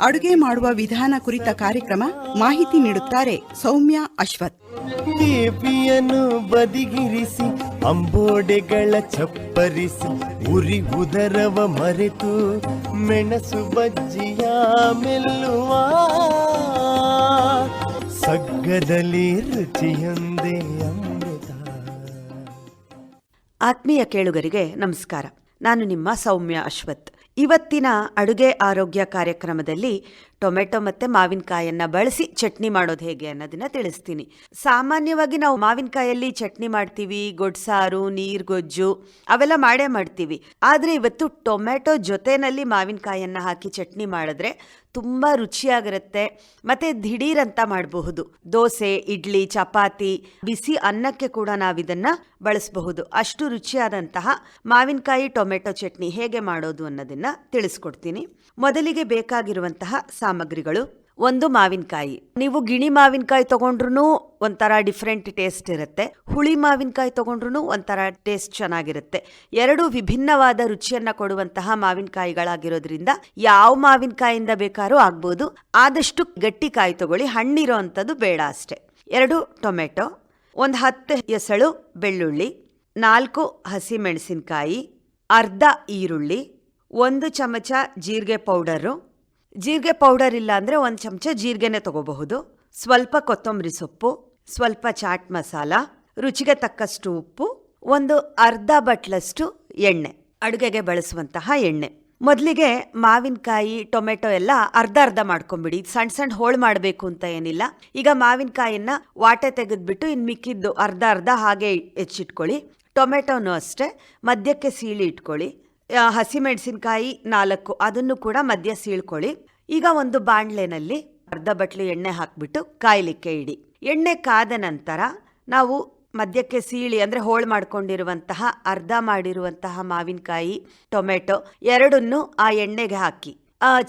ಅಡುಗೆ ಮಾಡುವ ವಿಧಾನ ಕುರಿತ ಕಾರ್ಯಕ್ರಮ ಮಾಹಿತಿ ನೀಡುತ್ತಾರೆ ಸೌಮ್ಯ ಅಶ್ವಥ್. ದೇವಿಯನ್ನು ಬದಿಗಿರಿಸಿ ಅಂಬೋಡೆಗಳ ಚಪ್ಪರಿಸಿ ಉರಿ ಉದರವ ಮರೆತು ಮೆಣಸು ಬಜ್ಜಿಯ ಮೆಲ್ಲುವ ಸಗ್ಗದಲ್ಲಿ ರುಚಿಯೊಂದೇ ಅಮೃತ. ಆತ್ಮೀಯ ಕೇಳುಗರಿಗೆ ನಮಸ್ಕಾರ. ನಾನು ನಿಮ್ಮ ಸೌಮ್ಯ ಅಶ್ವಥ್. ಇವತ್ತಿನ ಅಡುಗೆ ಆರೋಗ್ಯ ಕಾರ್ಯಕ್ರಮದಲ್ಲಿ ಟೊಮೆಟೊ ಮತ್ತು ಮಾವಿನಕಾಯನ್ನ ಬಳಸಿ ಚಟ್ನಿ ಮಾಡೋದು ಹೇಗೆ ಅನ್ನೋದನ್ನ ತಿಳಿಸ್ತೀನಿ. ಸಾಮಾನ್ಯವಾಗಿ ನಾವು ಮಾವಿನಕಾಯಲ್ಲಿ ಚಟ್ನಿ ಮಾಡ್ತೀವಿ, ಗೊಡ್ಸಾರು, ನೀರ್ಗೊಜ್ಜು, ಅವೆಲ್ಲ ಮಾಡೇ ಮಾಡ್ತೀವಿ. ಆದರೆ ಇವತ್ತು ಟೊಮೆಟೊ ಜೊತೆನಲ್ಲಿ ಮಾವಿನಕಾಯನ್ನ ಹಾಕಿ ಚಟ್ನಿ ಮಾಡಿದ್ರೆ ತುಂಬ ರುಚಿಯಾಗಿರುತ್ತೆ, ಮತ್ತು ದಿಢೀರ್ ಅಂತ ಮಾಡಬಹುದು. ದೋಸೆ, ಇಡ್ಲಿ, ಚಪಾತಿ, ಬಿಸಿ ಅನ್ನಕ್ಕೆ ಕೂಡ ನಾವಿದನ್ನು ಬಳಸಬಹುದು. ಅಷ್ಟು ರುಚಿಯಾದಂತಹ ಮಾವಿನಕಾಯಿ ಟೊಮೆಟೊ ಚಟ್ನಿ ಹೇಗೆ ಮಾಡೋದು ಅನ್ನೋದನ್ನು ತಿಳಿಸ್ಕೊಡ್ತೀನಿ. ಮೊದಲಿಗೆ ಬೇಕಾಗಿರುವಂತಹ ಸಾಮಗ್ರಿಗಳು, ಒಂದು ಮಾವಿನಕಾಯಿ. ನೀವು ಗಿಣಿ ಮಾವಿನಕಾಯಿ ತಗೊಂಡ್ರು ಒಂಥರ ಡಿಫ್ರೆಂಟ್ ಟೇಸ್ಟ್ ಇರುತ್ತೆ. ಹುಳಿ ಮಾವಿನಕಾಯಿ ತಗೊಂಡ್ರು ಒಂಥರ ಟೇಸ್ಟ್ ಚೆನ್ನಾಗಿರುತ್ತೆ. ಎರಡು ವಿಭಿನ್ನವಾದ ರುಚಿಯನ್ನ ಕೊಡುವಂತಹ ಮಾವಿನಕಾಯಿಗಳಾಗಿರೋದ್ರಿಂದ ಯಾವ ಮಾವಿನಕಾಯಿಂದ ಬೇಕಾದ್ರೂ ಆಗ್ಬೋದು. ಆದಷ್ಟು ಗಟ್ಟಿ ಕಾಯಿ ತಗೊಳ್ಳಿ, ಹಣ್ಣಿರೋ ಅಂಥದ್ದು ಬೇಡ ಅಷ್ಟೆ. ಎರಡು ಟೊಮೆಟೊ, ಒಂದು ಹತ್ತು ಎಸಳು ಬೆಳ್ಳುಳ್ಳಿ, ನಾಲ್ಕು ಹಸಿಮೆಣಸಿನಕಾಯಿ, ಅರ್ಧ ಈರುಳ್ಳಿ, ಒಂದು ಚಮಚ ಜೀರಿಗೆ ಪೌಡರು ಜೀರಿಗೆ ಪೌಡರ್ ಇಲ್ಲ ಅಂದರೆ ಒಂದು ಚಮಚ ಜೀರಿಗೆನೆ ತಗೋಬಹುದು. ಸ್ವಲ್ಪ ಕೊತ್ತಂಬರಿ ಸೊಪ್ಪು, ಸ್ವಲ್ಪ ಚಾಟ್ ಮಸಾಲ, ರುಚಿಗೆ ತಕ್ಕಷ್ಟು ಉಪ್ಪು, ಒಂದು ಅರ್ಧ ಬಟ್ಲಷ್ಟು ಎಣ್ಣೆ, ಅಡುಗೆಗೆ ಬಳಸುವಂತಹ ಎಣ್ಣೆ. ಮೊದಲಿಗೆ ಮಾವಿನಕಾಯಿ, ಟೊಮೆಟೊ ಎಲ್ಲ ಅರ್ಧ ಅರ್ಧ ಮಾಡ್ಕೊಂಬಿಡಿ. ಸಣ್ಣ ಸಣ್ಣ ಹೋಳು ಮಾಡಬೇಕು ಅಂತ ಏನಿಲ್ಲ. ಈಗ ಮಾವಿನಕಾಯಿನ ವಾಟೆ ತೆಗೆದ್ಬಿಟ್ಟು ಇನ್ನು ಮಿಕ್ಕಿದ್ದು ಅರ್ಧ ಅರ್ಧ ಹಾಗೆ ಹೆಚ್ಚಿಟ್ಕೊಳ್ಳಿ. ಟೊಮೆಟೊನೂ ಅಷ್ಟೇ. ಮಧ್ಯಕ್ಕೆ ಸೀಳಿ ಇಟ್ಕೊಳ್ಳಿ. ಹಸಿಮೆಣಸಿನ್ಕಾಯಿ ನಾಲ್ಕು. ಅದನ್ನು ಕೂಡ ಮಧ್ಯ ಸೀಳ್ಕೊಳ್ಳಿ. ಈಗ ಒಂದು ಬಾಣಲೆನಲ್ಲಿ ಅರ್ಧ ಬಟ್ಲು ಎಣ್ಣೆ ಹಾಕ್ಬಿಟ್ಟು ಕಾಯಲಿಕ್ಕೆ ಇಡಿ. ಎಣ್ಣೆ ಕಾದ ನಂತರ ನಾವು ಮಧ್ಯಕ್ಕೆ ಸೀಳಿ, ಅಂದರೆ ಹೋಳು ಮಾಡ್ಕೊಂಡಿರುವಂತಹ, ಅರ್ಧ ಮಾಡಿರುವಂತಹ ಮಾವಿನಕಾಯಿ, ಟೊಮೆಟೊ ಎರಡನ್ನೂ ಆ ಎಣ್ಣೆಗೆ ಹಾಕಿ.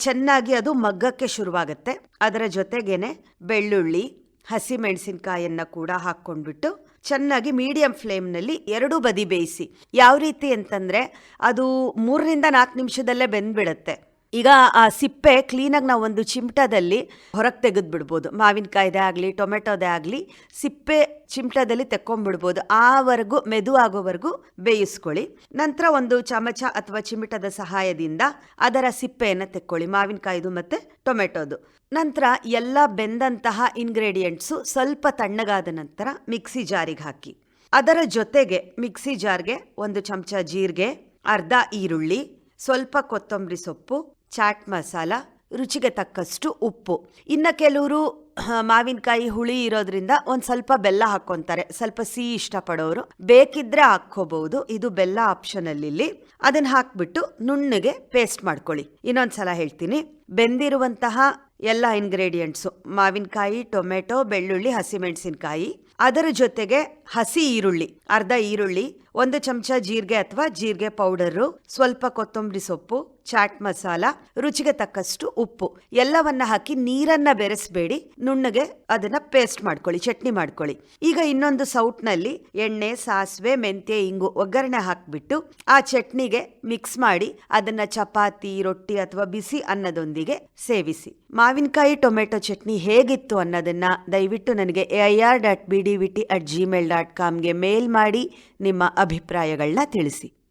ಚೆನ್ನಾಗಿ ಅದು ಮಗ್ಗಕ್ಕೆ ಶುರುವಾಗುತ್ತೆ. ಅದರ ಜೊತೆಗೇನೆ ಬೆಳ್ಳುಳ್ಳಿ ಹಸಿಮೆಣಸಿನಕಾಯಿಯನ್ನು ಕೂಡ ಹಾಕ್ಕೊಂಡ್ಬಿಟ್ಟು ಚೆನ್ನಾಗಿ ಮೀಡಿಯಂ ಫ್ಲೇಮ್ನಲ್ಲಿ ಎರಡೂ ಬದಿ ಬೇಯಿಸಿ. ಯಾವ ರೀತಿ ಅಂತಂದರೆ ಅದು ಮೂರರಿಂದ ನಾಲ್ಕು ನಿಮಿಷದಲ್ಲೇ ಬೆಂದ್ಬಿಡುತ್ತೆ. ಈಗ ಆ ಸಿಪ್ಪೆ ಕ್ಲೀನಾಗಿ ನಾವು ಒಂದು ಚಿಮಟದಲ್ಲಿ ಹೊರಗೆ ತೆಗೆದು ಬಿಡ್ಬೋದು ಮಾವಿನಕಾಯ್ದೇ ಆಗಲಿ, ಟೊಮೆಟೊದೇ ಆಗಲಿ, ಸಿಪ್ಪೆ ಚಿಮಟದಲ್ಲಿ ತೆಕ್ಕೊಂಡ್ಬಿಡ್ಬೋದು ಆವರೆಗೂ ಮೆದು ಆಗೋವರೆಗೂ ಬೇಯಿಸ್ಕೊಳ್ಳಿ. ನಂತರ ಒಂದು ಚಮಚ ಅಥವಾ ಚಿಮಟದ ಸಹಾಯದಿಂದ ಅದರ ಸಿಪ್ಪೆಯನ್ನು ತೆಕ್ಕೊಳ್ಳಿ, ಮಾವಿನಕಾಯ್ದು ಮತ್ತು ಟೊಮೆಟೊದು. ನಂತರ ಎಲ್ಲ ಬೆಂದಂತಹ ಇಂಗ್ರೀಡಿಯೆಂಟ್ಸು ಸ್ವಲ್ಪ ತಣ್ಣಗಾದ ನಂತರ ಮಿಕ್ಸಿ ಜಾರಿಗೆ ಹಾಕಿ. ಅದರ ಜೊತೆಗೆ ಮಿಕ್ಸಿ ಜಾರ್ಗೆ ಒಂದು ಚಮಚ ಜೀರಿಗೆ, ಅರ್ಧ ಈರುಳ್ಳಿ, ಸ್ವಲ್ಪ ಕೊತ್ತಂಬರಿ ಸೊಪ್ಪು ಚಾಟ್ ಮಸಾಲ, ರುಚಿಗೆ ತಕ್ಕಷ್ಟು ಉಪ್ಪು. ಇನ್ನು ಕೆಲವರು ಮಾವಿನಕಾಯಿ, ಹುಳಿ ಇರೋದ್ರಿಂದ ಒಂದು ಸ್ವಲ್ಪ ಬೆಲ್ಲ ಹಾಕ್ಕೊಂತಾರೆ. ಸ್ವಲ್ಪ ಸಿಹಿ ಇಷ್ಟಪಡೋರು. ಬೇಕಿದ್ರೆ ಹಾಕ್ಕೋಬಹುದು ಇದು ಬೆಲ್ಲ ಆಪ್ಷನಲ್ಲಿ ಇಲ್ಲಿ. ಅದನ್ನ ಹಾಕ್ಬಿಟ್ಟು ನುಣ್ಣಗೆ ಪೇಸ್ಟ್ ಮಾಡ್ಕೊಳ್ಳಿ. ಇನ್ನೊಂದ್ಸಲ ಹೇಳ್ತೀನಿ. ಬೆಂದಿರುವಂತಹ ಎಲ್ಲ ಇಂಗ್ರೀಡಿಯೆಂಟ್ಸು ಮಾವಿನಕಾಯಿ, ಟೊಮೆಟೊ, ಬೆಳ್ಳುಳ್ಳಿ, ಹಸಿಮೆಣಸಿನಕಾಯಿ, ಅದರ ಜೊತೆಗೆ ಹಸಿ ಈರುಳ್ಳಿ, ಅರ್ಧ ಈರುಳ್ಳಿ, ಒಂದು ಚಮಚ ಜೀರಿಗೆ ಅಥವಾ ಜೀರಿಗೆ ಪೌಡರು, ಸ್ವಲ್ಪ ಕೊತ್ತಂಬರಿ ಸೊಪ್ಪು ಚಾಟ್ ಮಸಾಲ, ರುಚಿಗೆ ತಕ್ಕಷ್ಟು ಉಪ್ಪು. ಎಲ್ಲವನ್ನ ಹಾಕಿ ನೀರನ್ನ ಬೆರೆಸಬೇಡಿ. ನುಣ್ಣಗೆ ಅದನ್ನ ಪೇಸ್ಟ್ ಮಾಡ್ಕೊಳ್ಳಿ, ಚಟ್ನಿ ಮಾಡ್ಕೊಳ್ಳಿ. ಈಗ ಇನ್ನೊಂದು ಸೌಟ್ನಲ್ಲಿ ಎಣ್ಣೆ, ಸಾಸಿವೆ, ಮೆಂತ್ಯ, ಇಂಗು ಒಗ್ಗರಣೆ ಹಾಕ್ಬಿಟ್ಟು ಆ ಚಟ್ನಿಗೆ ಮಿಕ್ಸ್ ಮಾಡಿ ಅದನ್ನ ಚಪಾತಿ, ರೊಟ್ಟಿ ಅಥವಾ ಬಿಸಿ ಅನ್ನದೊಂದಿಗೆ ಸೇವಿಸಿ. ಮಾವಿನಕಾಯಿ, ಟೊಮೆಟೊ ಚಟ್ನಿ ಹೇಗಿತ್ತು ಅನ್ನೋದನ್ನ ದಯವಿಟ್ಟು ನನಗೆ A I R dot B D V T at Gmail dot ಕಾಮ್ಗೆ mail ಮಾಡಿ ನಿಮ್ಮ ಅಭಿಪ್ರಾಯಗಳನ್ನ ತಿಳಿಸಿ.